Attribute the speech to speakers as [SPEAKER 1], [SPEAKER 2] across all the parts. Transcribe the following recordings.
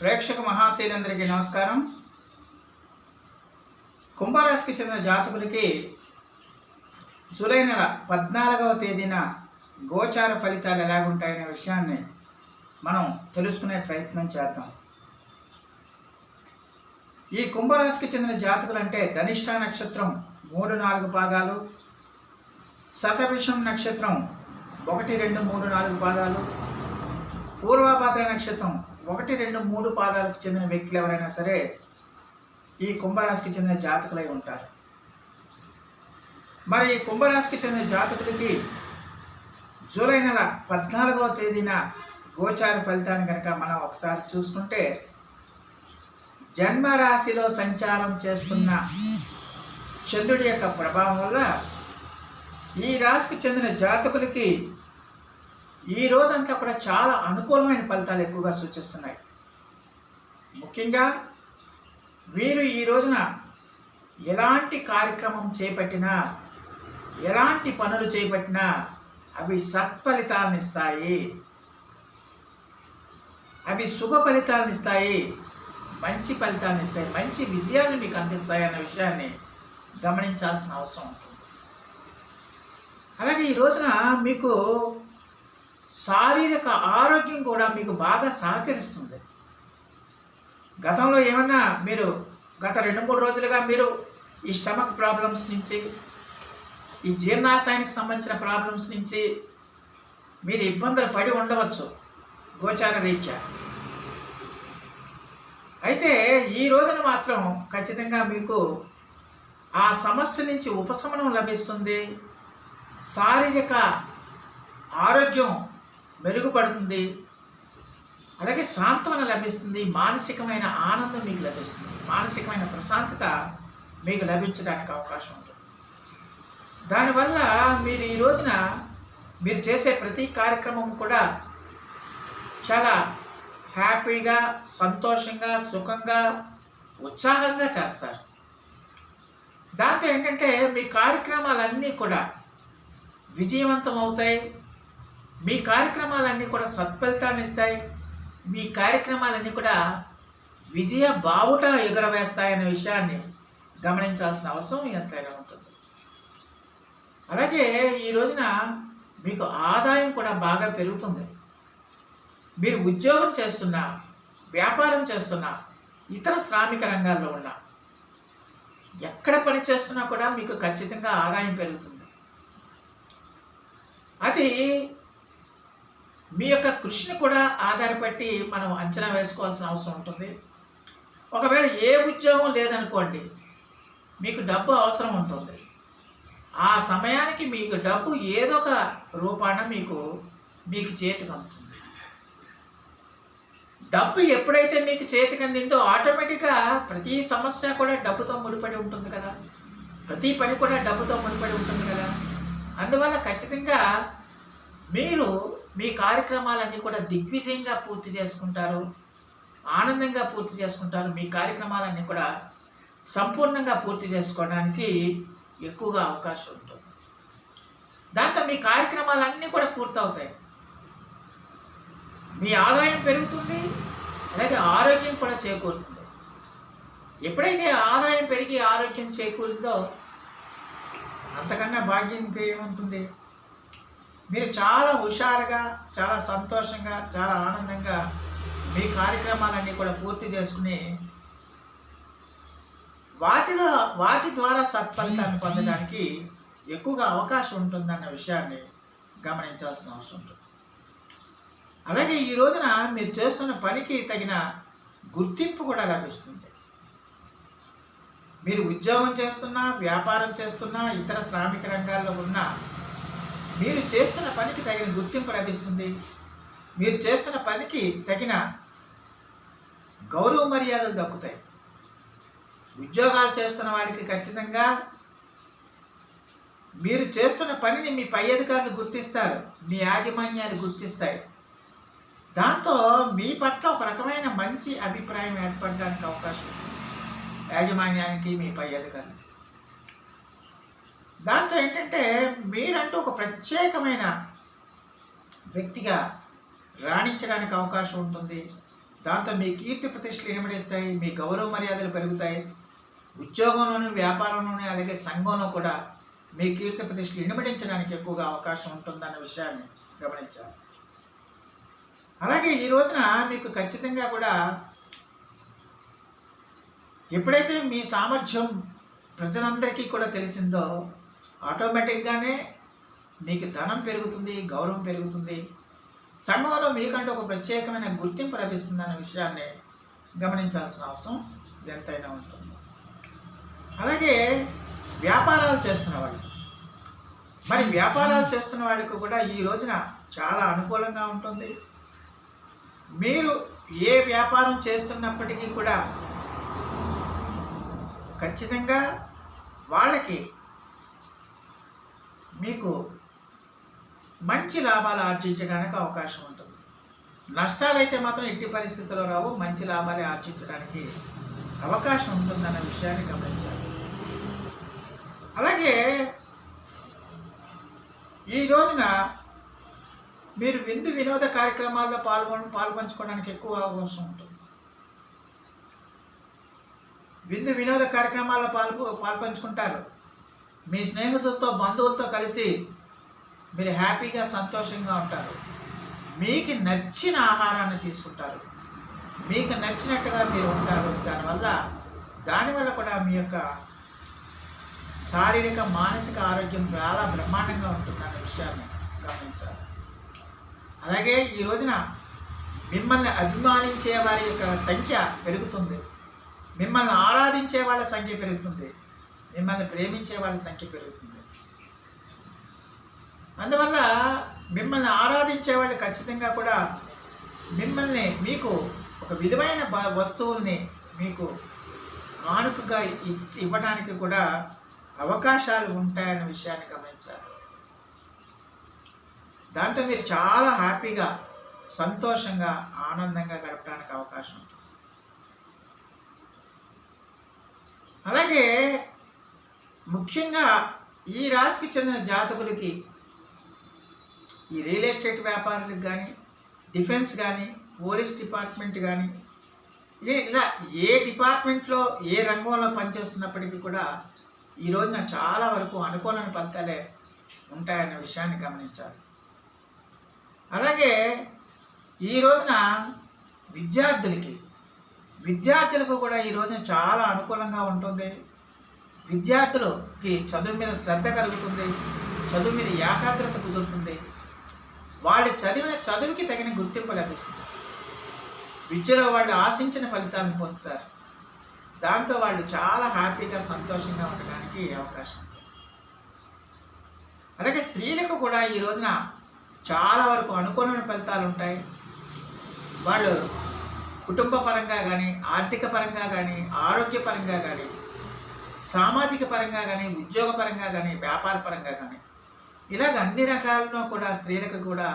[SPEAKER 1] ప్రేక్షక మహాశైలందరికీ నమస్కారం. కుంభరాశికి చెందిన జాతకులకి జూలై నెల పద్నాలుగవ తేదీన గోచార ఫలితాలు ఎలాగుంటాయనే విషయాన్ని మనం తెలుసుకునే ప్రయత్నం చేద్దాం. ఈ కుంభరాశికి చెందిన జాతకులు అంటే ధనిష్ట నక్షత్రం మూడు నాలుగు పాదాలు శతభిషం నక్షత్రం ఒకటి రెండు మూడు నాలుగు పాదాలు పూర్వభద్ర నక్షత్రం ఒకటి రెండు మూడు పాదాలకు చెందిన వ్యక్తులు ఎవరైనా సరే ఈ కుంభరాశికి చెందిన జాతకులై ఉంటారు. మరి ఈ కుంభరాశికి చెందిన జాతకులకి జూలై నెల పద్నాలుగవ తేదీన గోచార ఫలితాన్ని కనుక మనం ఒకసారి చూసుకుంటే జన్మ రాశిలో సంచారం చేస్తున్న చంద్రుడి యొక్క ప్రభావం వల్ల ఈ రాశికి చెందిన జాతకులకి ఈ రోజంతా కూడా చాలా అనుకూలమైన ఫలితాలు ఎక్కువగా సూచిస్తున్నాయి. ముఖ్యంగా వీరు ఈ రోజున ఎలాంటి కార్యక్రమం చేపట్టినా ఎలాంటి పనులు చేపట్టినా అవి సత్ఫలితాలను ఇస్తాయి అవి శుభ ఫలితాలను ఇస్తాయి మంచి ఫలితాలను ఇస్తాయి మంచి విజయాలు మీకు అందిస్తాయి అన్న విషయాన్ని గమనించాల్సిన అవసరం ఉంటుంది. అలాగే ఈ రోజున మీకు శారీరక ఆరోగ్యం కూడా మీకు బాగా సహకరిస్తుంది. గతంలో ఏమన్నా మీరు గత రెండు మూడు రోజులుగా మీరు ఈ స్టమక్ ప్రాబ్లమ్స్ నుంచి ఈ జీర్ణాశయానికి సంబంధించిన ప్రాబ్లమ్స్ నుంచి మీరు ఇబ్బందులు పడి ఉండవచ్చు గోచార రీత్యా. అయితే ఈ రోజున మాత్రం ఖచ్చితంగా మీకు ఆ సమస్య నుంచి ఉపశమనం లభిస్తుంది. శారీరక ఆరోగ్యం మెరుగుపడుతుంది. అలాగే సాంత్వన లభిస్తుంది. మానసికమైన ఆనందం మీకు లభిస్తుంది. మానసికమైన ప్రశాంతత మీకు లభించడానికి అవకాశం ఉంటుంది. దానివల్ల మీరు ఈ రోజున మీరు చేసే ప్రతి కార్యక్రమం కూడా చాలా హ్యాపీగా సంతోషంగా సుఖంగా ఉత్సాహంగా చేస్తారు. దాంతో ఏంటంటే మీ కార్యక్రమాలన్నీ కూడా విజయవంతం అవుతాయి. మీ కార్యక్రమాలన్నీ కూడా సత్ఫలితాన్ని ఇస్తాయి. మీ కార్యక్రమాలన్నీ కూడా విజయ బావుట ఎగురవేస్తాయనే విషయాన్ని గమనించాల్సిన అవసరం ఎంతైనా ఉంటుంది. అలాగే ఈ రోజున మీకు ఆదాయం కూడా బాగా పెరుగుతుంది. మీరు ఉద్యోగం చేస్తున్నా వ్యాపారం చేస్తున్నా ఇతర శ్రామిక రంగాల్లో ఉన్నా ఎక్కడ పని చేస్తున్నా కూడా మీకు ఖచ్చితంగా ఆదాయం పెరుగుతుంది. అది మీ యొక్క కృషిని కూడా ఆధారపట్టి మనం అంచనా వేసుకోవాల్సిన అవసరం ఉంటుంది. ఒకవేళ ఏ ఉద్యోగం లేదనుకోండి మీకు డబ్బు అవసరం ఉంటుంది. ఆ సమయానికి మీకు డబ్బు ఏదో ఒక రూపాన మీకు మీకు చేతికి అందుతుంది. డబ్బు ఎప్పుడైతే మీకు చేతికి అందిందో ఆటోమేటిక్గా ప్రతి సమస్య కూడా డబ్బుతో ముడిపడి ఉంటుంది కదా. ప్రతి పని కూడా డబ్బుతో ముడిపడి ఉంటుంది కదా. అందువల్ల ఖచ్చితంగా మీరు మీ కార్యక్రమాలన్నీ కూడా దిగ్విజయంగా పూర్తి చేసుకుంటారు ఆనందంగా పూర్తి చేసుకుంటారు. మీ కార్యక్రమాలన్నీ కూడా సంపూర్ణంగా పూర్తి చేసుకోవడానికి ఎక్కువగా అవకాశం ఉంటుంది. దాంతో మీ కార్యక్రమాలన్నీ కూడా పూర్తవుతాయి. మీ ఆదాయం పెరుగుతుంది అలాగే ఆరోగ్యం కూడా చేకూరుతుంది. ఎప్పుడైతే ఆదాయం పెరిగి ఆరోగ్యం చేకూరిందో అంతకన్నా భాగ్యం ఇంకా ఏముంటుంది మీరు చాలా హుషారుగా చాలా సంతోషంగా చాలా ఆనందంగా మీ కార్యక్రమాలన్నీ కూడా పూర్తి చేసుకుని వాటిలో వాటి ద్వారా సత్ఫలితాన్ని పొందడానికి ఎక్కువగా అవకాశం ఉంటుందన్న విషయాన్ని గమనించాల్సిన అవసరం ఉంటుంది. అలాగే ఈ రోజున మీరు చేస్తున్న పనికి తగిన గుర్తింపు కూడా లభిస్తుంది. మీరు ఉద్యోగం చేస్తున్నా వ్యాపారం చేస్తున్నా ఇతర శ్రామిక రంగాల్లో ఉన్నా మీరు చేస్తున్న పనికి తగిన గుర్తింపు లభిస్తుంది. మీరు చేస్తున్న పనికి తగిన గౌరవ మర్యాదలు దక్కుతాయి. ఉద్యోగాలు చేస్తున్న వాడికి ఖచ్చితంగా మీరు చేస్తున్న పనిని మీ పై అధికారులు గుర్తిస్తారు. మీ యాజమాన్యాలు గుర్తిస్తాయి. దాంతో మీ పట్ల ఒక రకమైన మంచి అభిప్రాయం ఏర్పడడానికి అవకాశం ఉంది. యాజమాన్యానికి మీ పై అధికారులు దాంతో ఏంటంటే మీరంటూ ఒక ప్రత్యేకమైన వ్యక్తిగా రాణించడానికి అవకాశం ఉంటుంది. దాంతో మీ కీర్తి ప్రతిష్టలు ఇనమడిస్తాయి మీ గౌరవ మర్యాదలు పెరుగుతాయి. ఉద్యోగంలోనూ వ్యాపారంలోనూ అలాగే సంఘంలో కూడా మీ కీర్తి ప్రతిష్టలు ఇనుమడించడానికి ఎక్కువగా అవకాశం ఉంటుందన్న విషయాన్ని గమనించాలి. అలాగే ఈ రోజున మీకు ఖచ్చితంగా కూడా ఎప్పుడైతే మీ సామర్థ్యం ప్రజలందరికీ కూడా తెలిసిందో ఆటోమేటిక్గానే మీకు ధనం పెరుగుతుంది గౌరవం పెరుగుతుంది. సంఘంలో మీకంటూ ఒక ప్రత్యేకమైన గుర్తింపు లభిస్తుందన్న విషయాన్ని గమనించాల్సిన అవసరం ఎంతైనా ఉంటుంది. అలాగే వ్యాపారాలు చేస్తున్న వాళ్ళు. మరి వ్యాపారాలు చేస్తున్న వాళ్ళకు కూడా ఈ రోజున చాలా అనుకూలంగా ఉంటుంది. మీరు ఏ వ్యాపారం చేస్తున్నప్పటికీ కూడా ఖచ్చితంగా వాళ్ళకి మీకు మంచి లాభాలు ఆర్జించడానికి అవకాశం ఉంటుంది. నష్టాలైతే మాత్రం ఎట్టి పరిస్థితుల్లో రావు మంచి లాభాలు ఆర్జించడానికి అవకాశం ఉంటుందన్న విషయాన్ని గమనించాలి. అలాగే ఈ రోజున మీరు విందు వినోద కార్యక్రమాల్లో పాల్గొన పాల్పంచుకోవడానికి ఎక్కువ అవకాశం ఉంటుంది. విందు వినోద కార్యక్రమాల్లో పాల్పో పాల్పంచుకుంటారు. మీ స్నేహితులతో బంధువులతో కలిసి మీరు హ్యాపీగా సంతోషంగా ఉంటారు. మీకు నచ్చిన ఆహారాన్ని తీసుకుంటారు. మీకు నచ్చినట్టుగా మీరు ఉంటారు. దానివల్ల దానివల్ల కూడా మీ యొక్క శారీరక మానసిక ఆరోగ్యం చాలా బ్రహ్మాండంగా ఉంటుందన్న విషయాన్ని గమనించాలి. అలాగే ఈ రోజున మిమ్మల్ని అభిమానించే వారి యొక్క సంఖ్య పెరుగుతుంది. మిమ్మల్ని ఆరాధించే వాళ్ళ సంఖ్య పెరుగుతుంది. మిమ్మల్ని ప్రేమించే వాళ్ళ సంఖ్య పెరుగుతుంది. అందువల్ల మిమ్మల్ని ఆరాధించే వాళ్ళు ఖచ్చితంగా కూడా మిమ్మల్ని మీకు ఒక విలువైన వస్తువుల్ని మీకు కానుకగా ఇ- ఇవ్వడానికి కూడా అవకాశాలు ఉంటాయన్న విషయాన్ని గమనించాలి. దాంతో మీరు చాలా హ్యాపీగా సంతోషంగా ఆనందంగా గడపడానికి అవకాశం ఉంటుంది. అలాగే ముఖ్యంగా ఈ రాశికి చెందిన జాతకులకి ఈ రియల్ ఎస్టేట్ వ్యాపారులకు కానీ డిఫెన్స్ కానీ పోలీస్ డిపార్ట్మెంట్ కానీ ఇవే ఇలా ఏ డిపార్ట్మెంట్లో ఏ రంగంలో పనిచేస్తున్నప్పటికీ కూడా ఈ రోజున చాలా వరకు అనుకూలమైన ఫలితాలే ఉంటాయన్న విషయాన్ని గమనించాలి. అలాగే ఈ రోజున విద్యార్థులకి విద్యార్థులకు కూడా ఈ రోజున చాలా అనుకూలంగా ఉంటుంది. విద్యార్థులకి చదువు మీద శ్రద్ధ కలుగుతుంది చదువు మీద ఏకాగ్రత కుదురుతుంది. వాళ్ళు చదివిన చదువుకి తగిన గుర్తింపు లభిస్తుంది. విద్యలో వాళ్ళు ఆశించిన ఫలితాలను పొందుతారు. దాంతో వాళ్ళు చాలా హ్యాపీగా సంతోషంగా ఉండడానికి అవకాశం ఉంది. అలాగే స్త్రీలకు కూడా ఈ రోజున చాలా వరకు అనుకూలమైన ఫలితాలు ఉంటాయి. వాళ్ళు కుటుంబ పరంగా కానీ ఆర్థిక పరంగా కానీ ఆరోగ్యపరంగా కానీ సామాజిక పరంగా కానీ ఉద్యోగ పరంగా కానీ వ్యాపార పరంగా కానీ ఇలాగ అన్ని రకాలలో కూడా స్త్రీలకు కూడా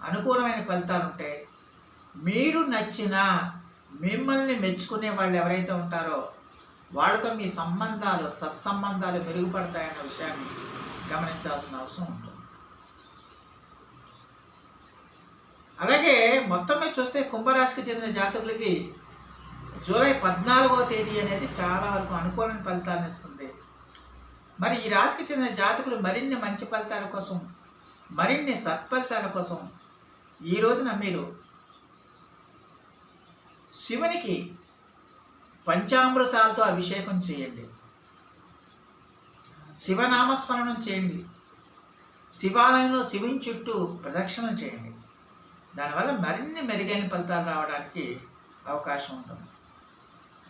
[SPEAKER 1] అనుకూలమైన ఫలితాలు ఉంటాయి. మీరు నచ్చిన మిమ్మల్ని మెచ్చుకునే వాళ్ళు ఎవరైతే ఉంటారో వాళ్ళతో మీ సంబంధాలు సత్సంబంధాలు మెరుగుపడతాయన్న విషయాన్ని గమనించాల్సిన అవసరం ఉంటుంది. అలాగే మొత్తం మీద చూస్తే కుంభరాశికి చెందిన జాతకులకి జూలై పద్నాలుగవ తేదీ అనేది చాలా వరకు అనుకూలమైన ఫలితాలను ఇస్తుంది. మరి ఈ రాశికి చెందిన జాతకులు మరిన్ని మంచి ఫలితాల కోసం మరిన్ని సత్ఫలితాల కోసం ఈ రోజున మీరు శివునికి పంచామృతాలతో అభిషేకం చేయండి. శివనామస్మరణం చేయండి. శివాలయంలో శివుని చుట్టూ ప్రదక్షిణ చేయండి. దానివల్ల మరిన్ని మెరుగైన ఫలితాలు రావడానికి అవకాశం ఉంటుంది.